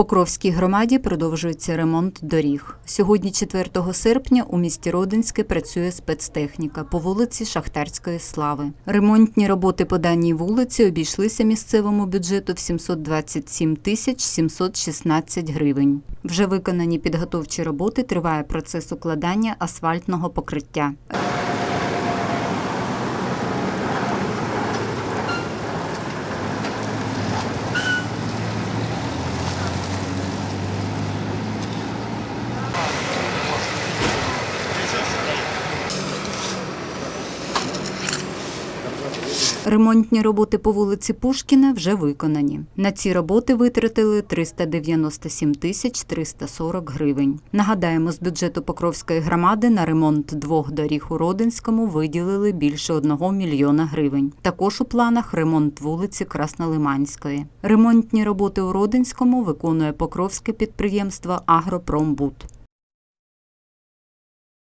Покровській громаді продовжується ремонт доріг. Сьогодні, 4 серпня, у місті Родинське працює спецтехніка по вулиці Шахтарської слави. Ремонтні роботи по даній вулиці обійшлися місцевому бюджету в 727 тисяч 716 гривень. Вже виконані підготовчі роботи. Триває процес укладання асфальтного покриття. Ремонтні роботи по вулиці Пушкіна вже виконані. На ці роботи витратили 397 тисяч 340 гривень. Нагадаємо, з бюджету Покровської громади на ремонт двох доріг у Родинському виділили більше 1 мільйона гривень. Також у планах ремонт вулиці Краснолиманської. Ремонтні роботи у Родинському виконує Покровське підприємство Агропромбуд.